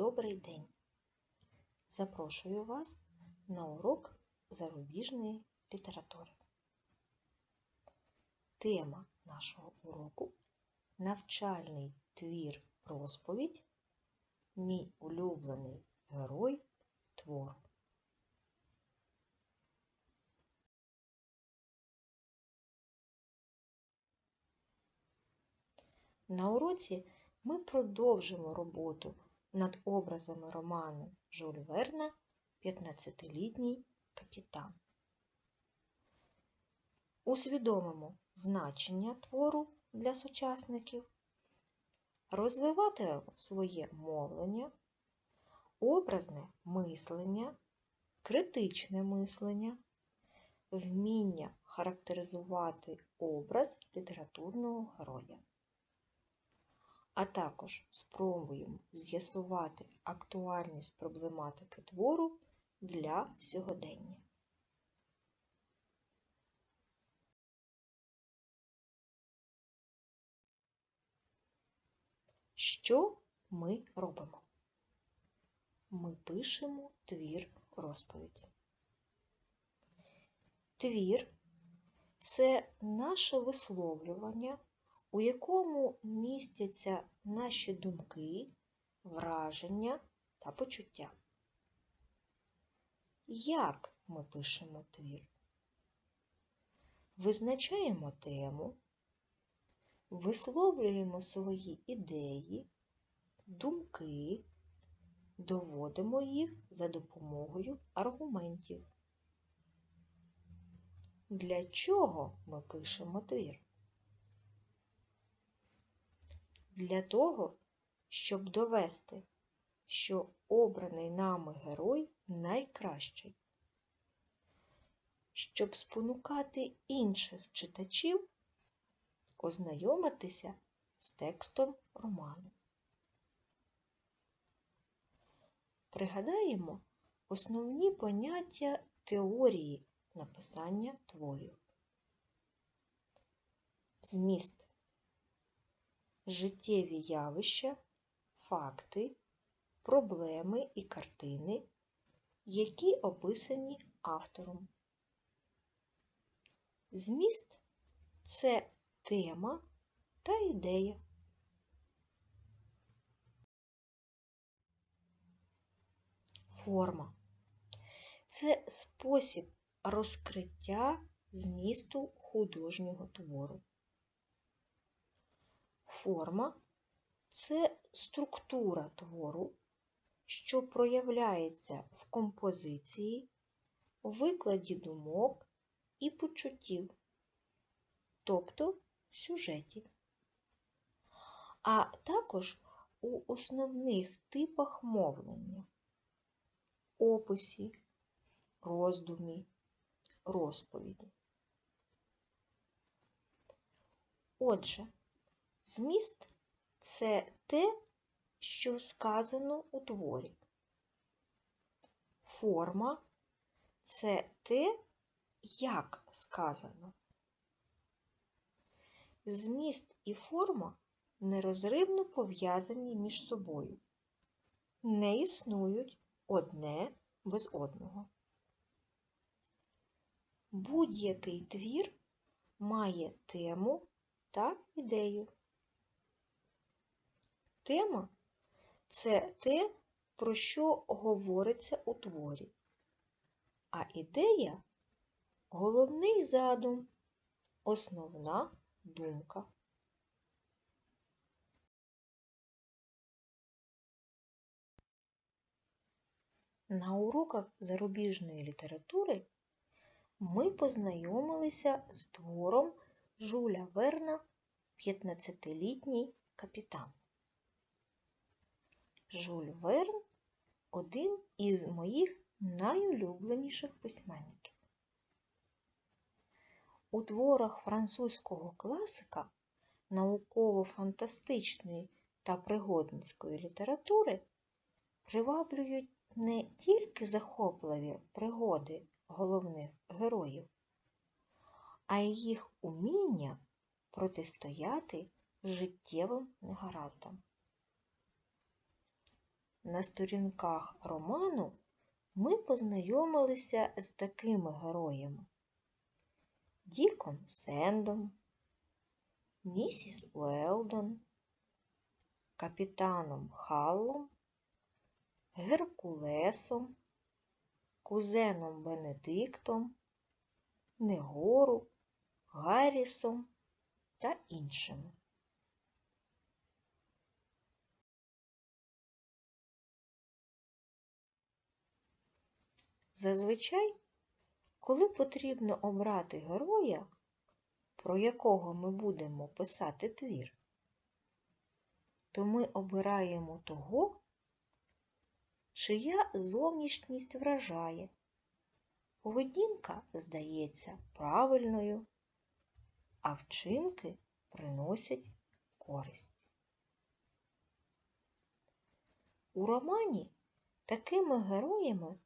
Добрий день! Запрошую вас на урок зарубіжної літератури. Тема нашого уроку навчальний твір розповідь Мій улюблений герой твору. На уроці ми продовжимо роботу над образами роману Жюль Верна «15-літній капітан. Усвідомимо значення твору для сучасників, розвиватимемо своє мовлення, образне мислення, критичне мислення, вміння характеризувати образ літературного героя а також спробуємо з'ясувати актуальність проблематики твору для сьогодення. Що ми робимо? Ми пишемо твір розповіді. Твір це наше висловлювання у якому містяться наші думки, враження та почуття. Як ми пишемо твір? Визначаємо тему, висловлюємо свої ідеї, думки, доводимо їх за допомогою аргументів. Для чого ми пишемо твір? Для того, щоб довести, що обраний нами герой найкращий, щоб спонукати інших читачів ознайомитися з текстом роману. Пригадаємо основні поняття теорії написання творів. Зміст життєві явища, факти, проблеми і картини, які описані автором. Зміст це тема та ідея. Форма це спосіб розкриття змісту художнього твору. Форма це структура твору, що проявляється в композиції, викладі думок і почуттів, тобто в сюжеті, а також у основних типах мовлення, описі, роздумі, розповіді. Отже, Зміст це те, що сказано у творі. Форма це те, як сказано. Зміст і форма нерозривно пов'язані між собою, не існують одне без одного. Будь-який твір має тему та ідею. Тема це те, про що говориться у творі, а ідея головний задум, основна думка. На уроках зарубіжної літератури ми познайомилися з твором Жуля Верна «15-літній капітан. Жюль Верн один із моїх найулюбленіших письменників. У творах французького класика науково-фантастичної та пригодницької літератури приваблюють не тільки захопливі пригоди головних героїв, а й їх уміння протистояти життєвим негараздам. На сторінках роману ми познайомилися з такими героями: Діком Сендом, місіс Уелдон, капітаном Халлом, Геркулесом, кузеном Бенедиктом, Негору, Гаррісом та іншими. Зазвичай, коли потрібно обрати героя, про якого ми будемо писати твір, то ми обираємо того, чия зовнішність вражає, поведінка здається правильною, а вчинки приносять користь. У романі такими героями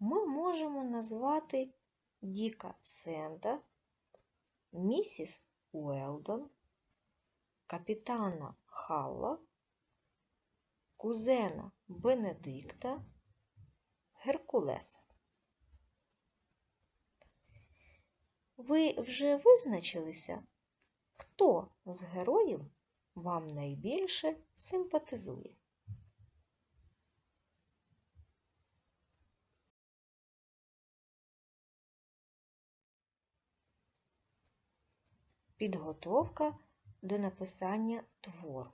ми можемо назвати Діка Сенда, місіс Уелдон, капітана Халла, кузена Бенедикта, Геркулеса. Ви вже визначилися, хто з героїв вам найбільше симпатизує? Підготовка до написання твору.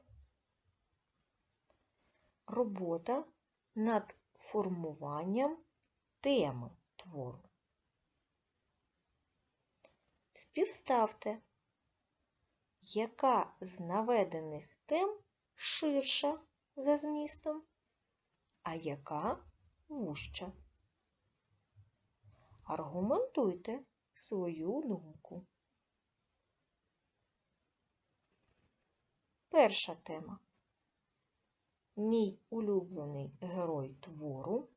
Робота над формуванням теми твору. Співставте, яка з наведених тем ширша за змістом, а яка вужча. Аргументуйте свою думку. Перша тема. Мій улюблений герой твору.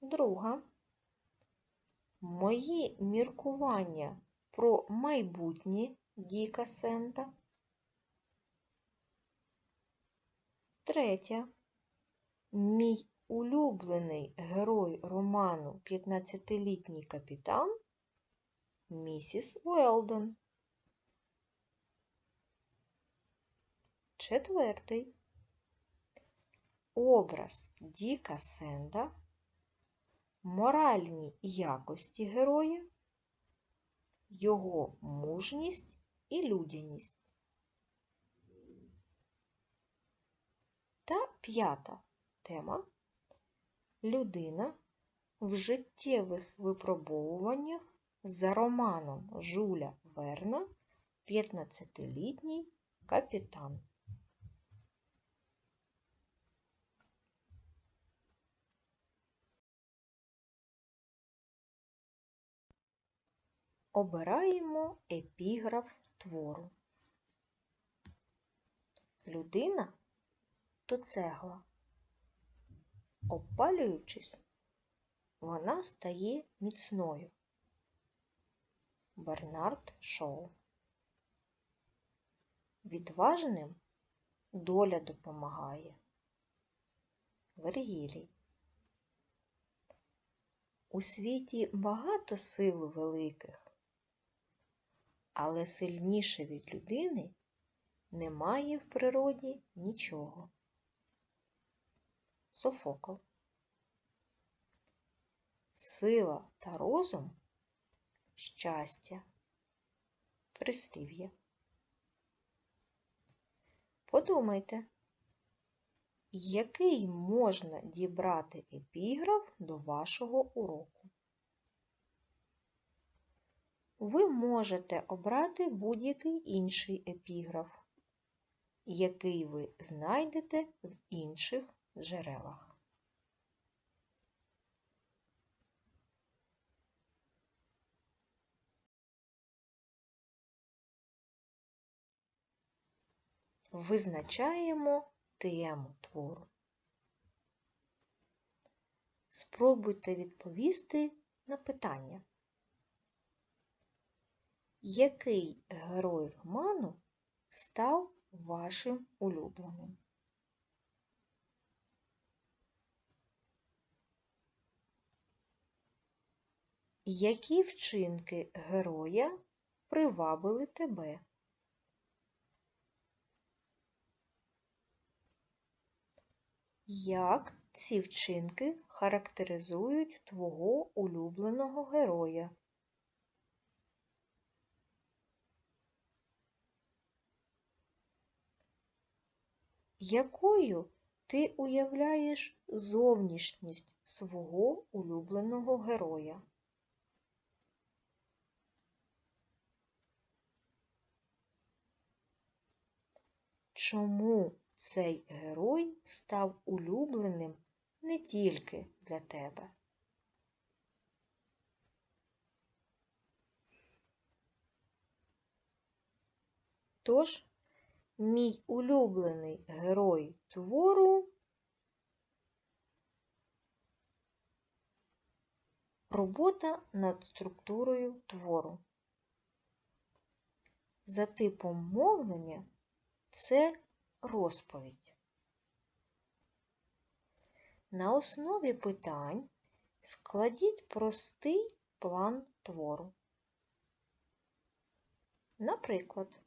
Друга. Мої міркування про майбутнє Діка Сента. Третя. Мій улюблений герой роману 15-літній капітан місіс Уелдон. Четвертий. Образ Діка Сенда, моральні якості героя, його мужність і людяність. Та п'ята тема людина в життєвих випробовуваннях за романом Жуля Верна 15-літній капітан. Обираємо епіграф твору. Людина то цегла. Обпалюючись, вона стає міцною. Бернард Шоу. Відважним доля допомагає. Вергілій. У світі багато сил великих але сильніше від людини немає в природі нічого. Софокл. Сила та розум щастя, прислів'я. Подумайте, який можна дібрати епіграф до вашого уроку ви можете обрати будь-який інший епіграф, який ви знайдете в інших джерелах. Визначаємо тему твору. Спробуйте відповісти на питання який герой роману став вашим улюбленим? Які вчинки героя привабили тебе? Як ці вчинки характеризують твого улюбленого героя? Якою ти уявляєш зовнішність свого улюбленого героя? Чому цей герой став улюбленим не тільки для тебе? Тож, мій улюблений герой твору робота над структурою твору. За типом мовлення це розповідь. На основі питань складіть простий план твору. Наприклад,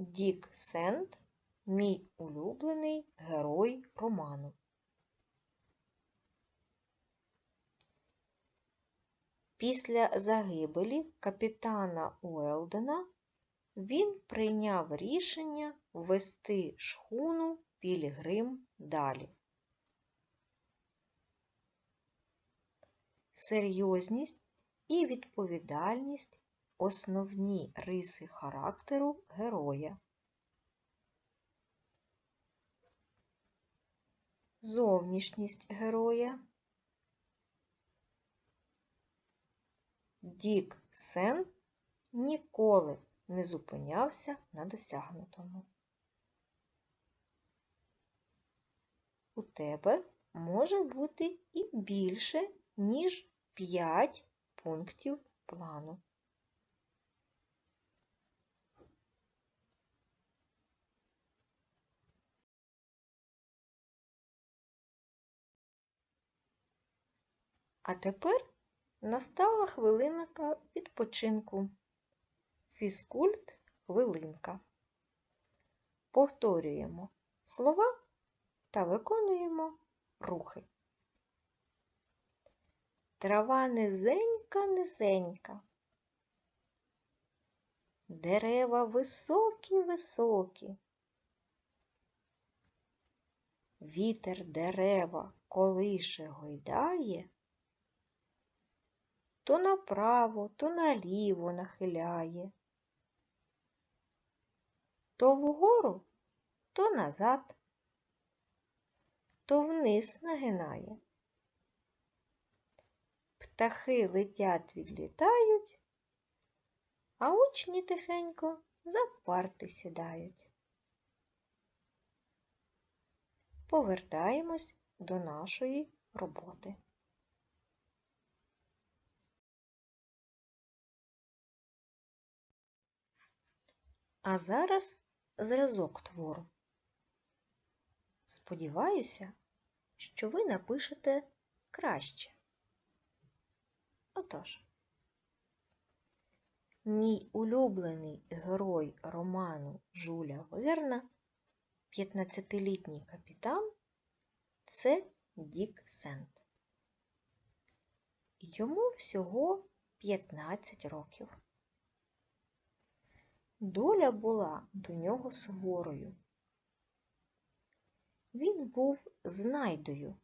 Дік Сент мій улюблений герой роману. Після загибелі капітана Уелдена він прийняв рішення вести шхуну Пілігрим далі. Серйозність і відповідальність основні риси характеру героя. Зовнішність героя. Дік Сен ніколи не зупинявся на досягнутому. У тебе може бути і більше, ніж 5 пунктів плану. А тепер настала хвилинка відпочинку. Фізкульт хвилинка. Повторюємо слова та виконуємо рухи. Трава низенька, низенька. Дерева високі, високі. Вітер дерева колише гойдає, то направо, то наліво нахиляє, то вгору, то назад, то вниз нагинає. Птахи летять відлітають, а учні тихенько за парти сідають. Повертаємось до нашої роботи. А зараз зразок твору. Сподіваюся, що ви напишете краще. Отож, мій улюблений герой роману Жуля Верна, 15-літній капітан, це Дік Сент. Йому всього 15 років. Доля була до нього суворою. Він був знайдою.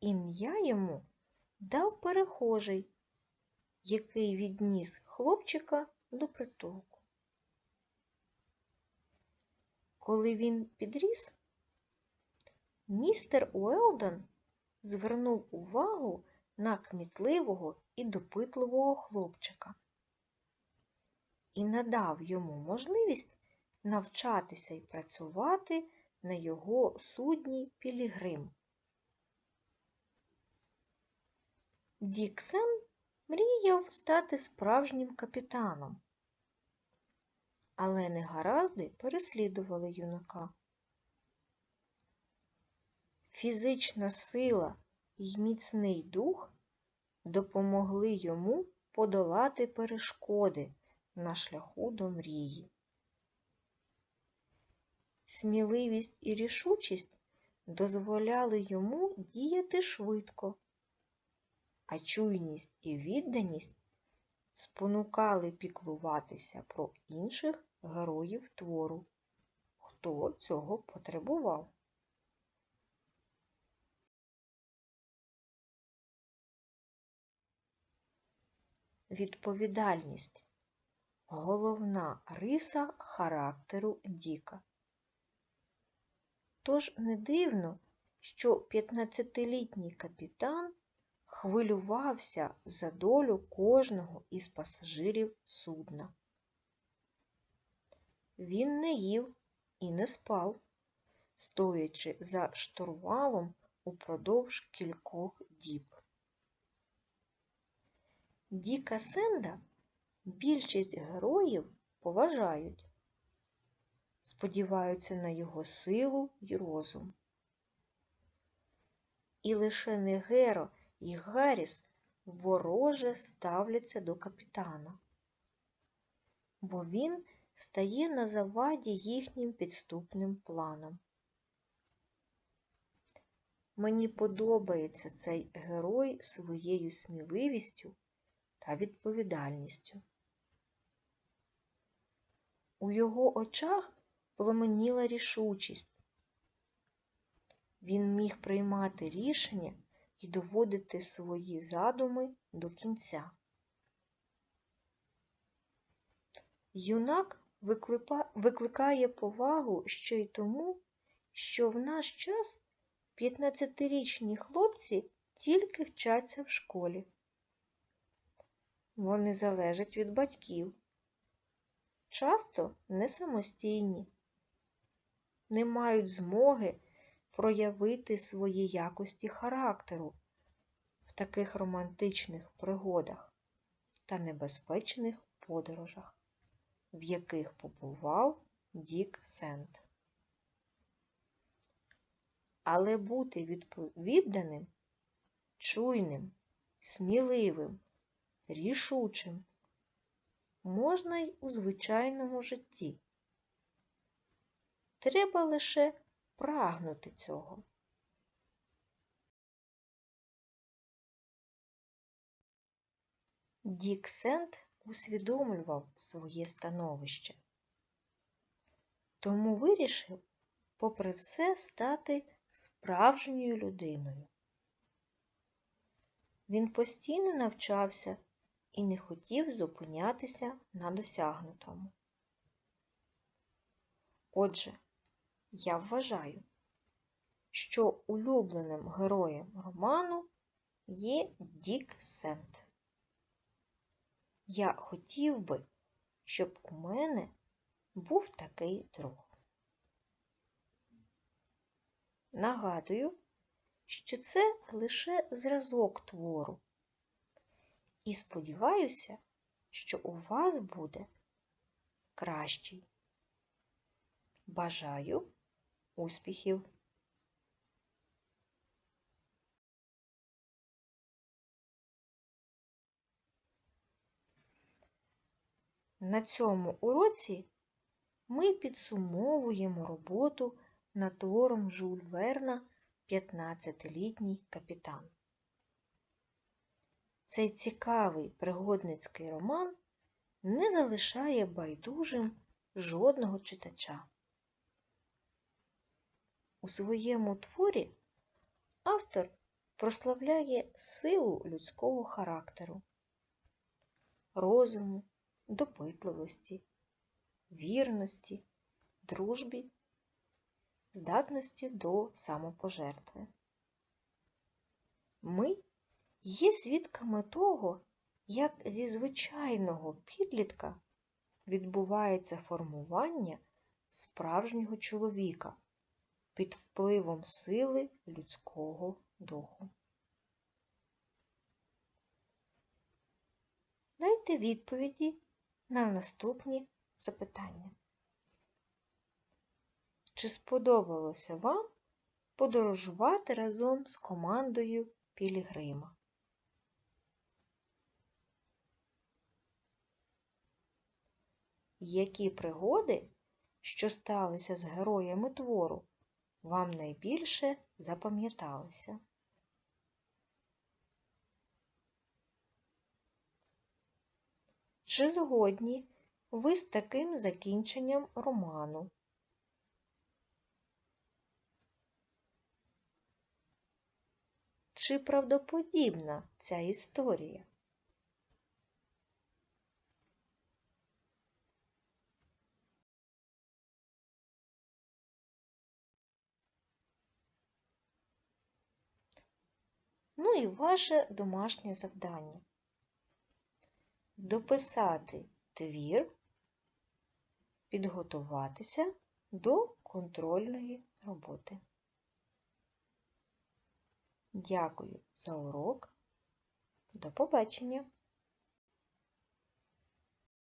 Ім'я йому дав перехожий, який відніс хлопчика до притулку. Коли він підріс, містер Уелдон звернув увагу на кмітливого і допитливого хлопчика і надав йому можливість навчатися і працювати на його судні Пілігрим. Діксен мріяв стати справжнім капітаном, але негаразди переслідували юнака. фізична сила і міцний дух допомогли йому подолати перешкоди на шляху до мрії. Сміливість і рішучість дозволяли йому діяти швидко, а чуйність і відданість спонукали піклуватися про інших героїв твору, хто цього потребував. Відповідальність головна риса характеру Діка. Тож не дивно, що 15-літній капітан хвилювався за долю кожного із пасажирів судна. Він не їв і не спав, стоячи за штурвалом упродовж кількох діб. Діка Сенда більшість героїв поважають, сподіваються на його силу й розум. І лише Негеро і Гарріс вороже ставляться до капітана, бо він стає на заваді їхнім підступним планам. Мені подобається цей герой своєю сміливістю та відповідальністю. У його очах пламеніла рішучість. Він міг приймати рішення і доводити свої задуми до кінця. Юнак викликає повагу ще й тому, що в наш час 15-річні хлопці тільки вчаться в школі. Вони залежать від батьків, часто не самостійні, не мають змоги проявити свої якості характеру в таких романтичних пригодах та небезпечних подорожах, в яких побував Дік Сент. Але бути відданим, чуйним, сміливим, рішучим можна й у звичайному житті. Треба лише прагнути цього. Дік Сент усвідомлював своє становище, тому вирішив, попри все, стати справжньою людиною. Він постійно навчався і не хотів зупинятися на досягнутому. Отже, я вважаю, що улюбленим героєм роману є Дік Сент. Я хотів би, щоб у мене був такий друг. Нагадую, що це лише зразок твору. І сподіваюся, що у вас буде кращий. Бажаю успіхів! На цьому уроці ми підсумовуємо роботу над твором Жюль Верна «15-літній капітан. Цей цікавий пригодницький роман не залишає байдужим жодного читача. У своєму творі автор прославляє силу людського характеру, розуму, допитливості, вірності, дружбі, здатності до самопожертви. Ми є свідками того, як зі звичайного підлітка відбувається формування справжнього чоловіка під впливом сили людського духу. Дайте відповіді на наступні запитання. Чи сподобалося вам подорожувати разом з командою Пілігрима. Які пригоди, що сталися з героями твору, вам найбільше запам'яталися? Чи згодні ви з таким закінченням роману? Чи правдоподібна ця історія? Ну і ваше домашнє завдання. Дописати твір, підготуватися до контрольної роботи. Дякую за урок. До побачення!